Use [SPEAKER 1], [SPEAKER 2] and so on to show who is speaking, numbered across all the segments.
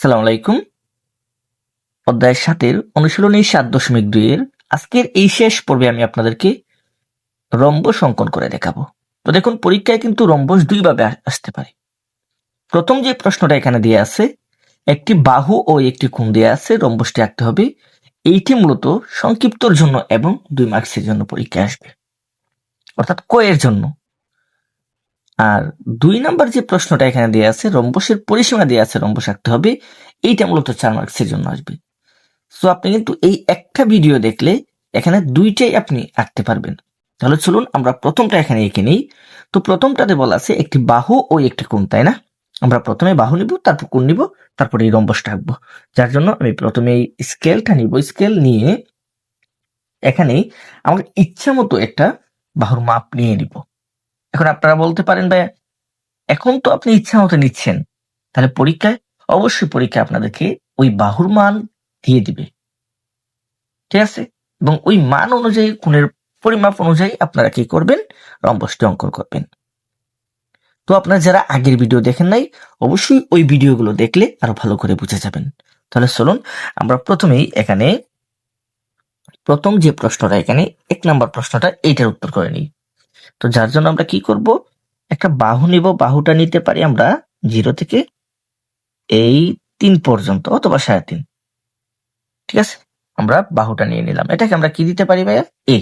[SPEAKER 1] আসসালামু আলাইকুম। অধ্যায় সাতের অনুশীলনী সাত দশমিক দুইয়ের আজকের এই শেষ পর্বে আমি আপনাদেরকে রম্বস অঙ্কন করে দেখাবো। তো দেখুন, পরীক্ষায় কিন্তু রম্বস দুইভাবে আসতে পারে। প্রথম যে প্রশ্নটা এখানে দিয়ে আছে, একটি বাহু ও একটি কোণ দেওয়া আছে, রম্বসটি আঁকতে হবে। এইটি মূলত সংক্ষিপ্তর জন্য এবং দুই মার্কসের জন্য পরীক্ষায় আসবে। অর্থাৎ কয়ের জন্য। আর দুই নাম্বার যে প্রশ্নটা এখানে দেওয়া আছে, রম্বসের পরিসীমা দেওয়া আছে, রম্বস আঁকতে হবে, এইটা মূলত চার মার্কসের জন্য আসবে। সো আপনি কিন্তু এই একটা ভিডিও দেখলে এখানে দুইটাই আপনি আঁকতে পারবেন। তাহলে চলুন আমরা প্রথমটা এখানে এঁকে নিই। তো প্রথমটাতে বলা আছে একটি বাহু ও একটি কোণ, তাই না? আমরা প্রথমে বাহু নিব, তারপর কোণ নিব, তারপর এই রম্বসটা আঁকবো। যার জন্য আমি প্রথমে এই স্কেলটা নিব, স্কেল নিয়ে এখানে আমার ইচ্ছা মতো একটা বাহুর মাপ নিয়ে নিব। এখন আপনারা বলতে পারেন ভাই এখন তো আপনি ইচ্ছা মতো নিচ্ছেন। তাহলে পরীক্ষায়, অবশ্যই পরীক্ষায় আপনাদেরকে ওই বাহুর মান দিয়ে দিবে। ঠিক আছে? এবং ওই মান অনুযায়ী কোণের পরিমাপ অনুযায়ী আপনারা কি করবেন? রম্বসটি অঙ্কন করবেন। তো আপনারা যারা আগের ভিডিও দেখেন নাই, অবশ্যই ওই ভিডিওগুলো দেখলে আরও ভালো করে বুঝে যাবেন। তাহলে চলুন, আমরা প্রথমেই এখানে প্রথম যে প্রশ্নটা, এখানে এক নম্বর প্রশ্নটা, এইটার উত্তর করে নিই। তো যার জন্য আমরা কি করব? একটা বাহু নিব, বাহুটা নিতে পারি আমরা জিরো থেকে এই তিন পর্যন্ত অথবা সাড়ে তিন। ঠিক আছে? আমরা বাহুটা নিয়ে নিলাম। এটাকে আমরা কি দিতে পারি ভাইয়া? এ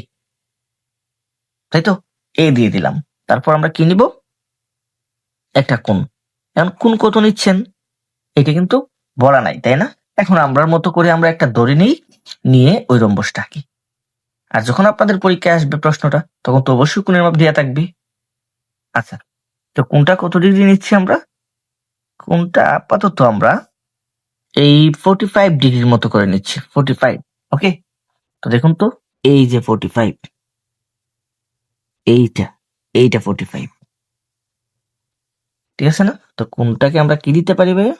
[SPEAKER 1] তাই তো? এ দিয়ে দিলাম। তারপর আমরা কি নিব? একটা কোন এখন কোন কত নিচ্ছেন? এটা কিন্তু বলা নাই, তাই না? এখন আমরার মতো করে আমরা একটা দড়ি নিই, নিয়ে ওই রম্বসটা আঁকি আর যখন আপনাদের পরীক্ষায় আসবে প্রশ্নটা, তখন তো অবশ্যই কোণের মাপ দেওয়া থাকবে। আচ্ছা তো কোনটা কত ডিগ্রি নিচ্ছি আমরা? কোনটা আপাতত আমরা এই ফোর্টি ফাইভ ডিগ্রির মতো করে নিচ্ছি ফোর্টি ফাইভ ওকে তো দেখুন তো, এই যে ফোর্টি ফাইভ এইটা এইটা ফোর্টি ফাইভ ঠিক আছে না? তো কোনটাকে আমরা কি দিতে পারি ভাইয়া?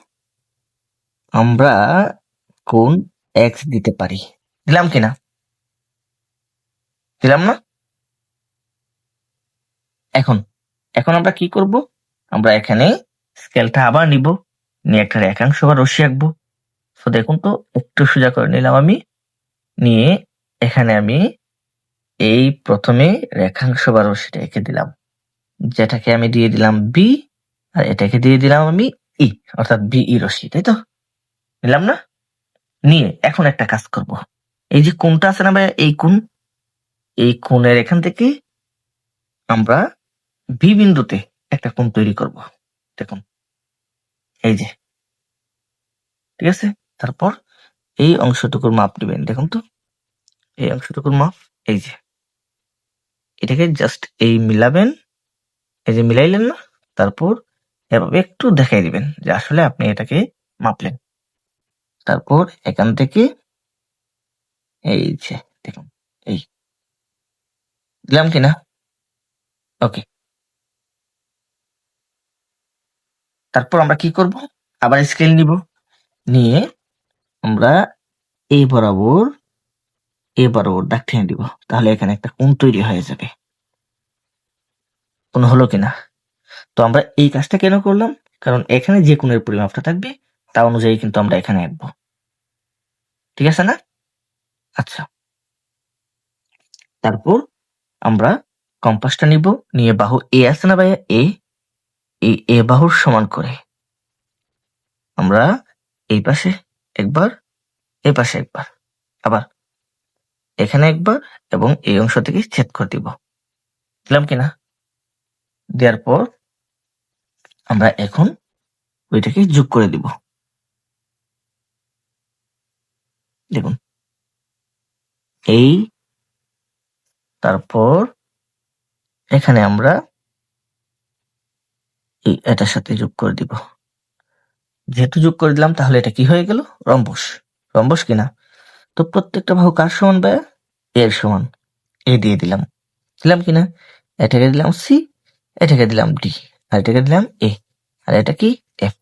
[SPEAKER 1] আমরা কোন এক্স দিতে পারি। দিলাম কিনা? দিলাম না? এখন এখন আমরা কি করব? আমরা এখানে স্কেলটা আবার নিব। নিয়ে একটা রেখাংশ বা রশ্মি আঁকবো। তো দেখুন তো, একটু সোজা করে নিলাম আমি। নিয়ে এখানে আমি এই প্রথমে রেখাংশ বা রশ্মিটা এঁকে দিলাম। যেটাকে আমি দিয়ে দিলাম বি আর এটাকে দিয়ে দিলাম আমি ই অর্থাৎ বি ই রশ্মি, তাই তো? নিলাম না? নিয়ে এখন একটা কাজ করব। এই যে কোনটা আছে না ভাই এই কোণ এই কোণের এখান থেকে আমরা বি বিন্দুতে একটা কোণ তৈরি করব। দেখুন, এই যে, ঠিক আছে? তারপর এই অংশটুকুর মাপ নেবেন। দেখুন তো, এই অংশটুকুর মাপ, এই যে, এটাকে জাস্ট এই মিলাবেন, এই যে মিলাইলেন না, তারপর এভাবে একটু দেখাই দিবেন যে আসলে আপনি এটাকে মাপলেন। তারপর এখান থেকে, এই যে, দেখুন দিলাম কিনা ওকে তারপর আমরা কি করব? আবার স্কেল নিব। নিয়ে আমরা এই বরাবর এ বরাবর দাগ টেনে দিব। তাহলে এখানে একটা কোণ তৈরি হয়ে যাবে। কোন হলো কিনা? তো আমরা এই কাজটা কেন করলাম? কারণ এখানে যে কোণের পরিমাপটা থাকবে, তা অনুযায়ী কিন্তু আমরা এখানে আঁকবো। ঠিক আছে না? আচ্ছা। তারপর আমরা কম্পাসটা নিব, নিয়ে বাহু এ আছে না ভাইয়া? এ এই এ বাহুর সমান করে। আমরা এই পাশে একবার এই পাশে একবার, আবার এখানে একবার এবং এই অংশ থেকে ছেদ করে দিব। দিলাম কিনা দেওয়ার পর আমরা এখন ওইটাকে যোগ করে দিব। দেখুন, এই তারপর এখানে আমরা এই এটার সাথে যোগ করে দিব। যেহেতু যোগ করে দিলাম, তাহলে এটা কি হয়ে গেল? রম্বস। রম্বস কিনা? তো প্রত্যেকটা বাহু কার সমান ব্যয় এর সমান। এ দিয়ে দিলাম। দিলাম কিনা? এটাকে দিলাম সি এটাকে দিলাম ডি আর এটাকে দিলাম এ আর এটা কি? এফ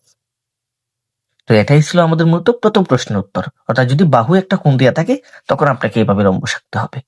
[SPEAKER 1] তো এটাই ছিল আমাদের মূলত প্রথম প্রশ্নের উত্তর। অর্থাৎ যদি বাহু একটা কোণ দেওয়া থাকে, তখন আপনাকে এভাবে রম্বস আঁকতে হবে।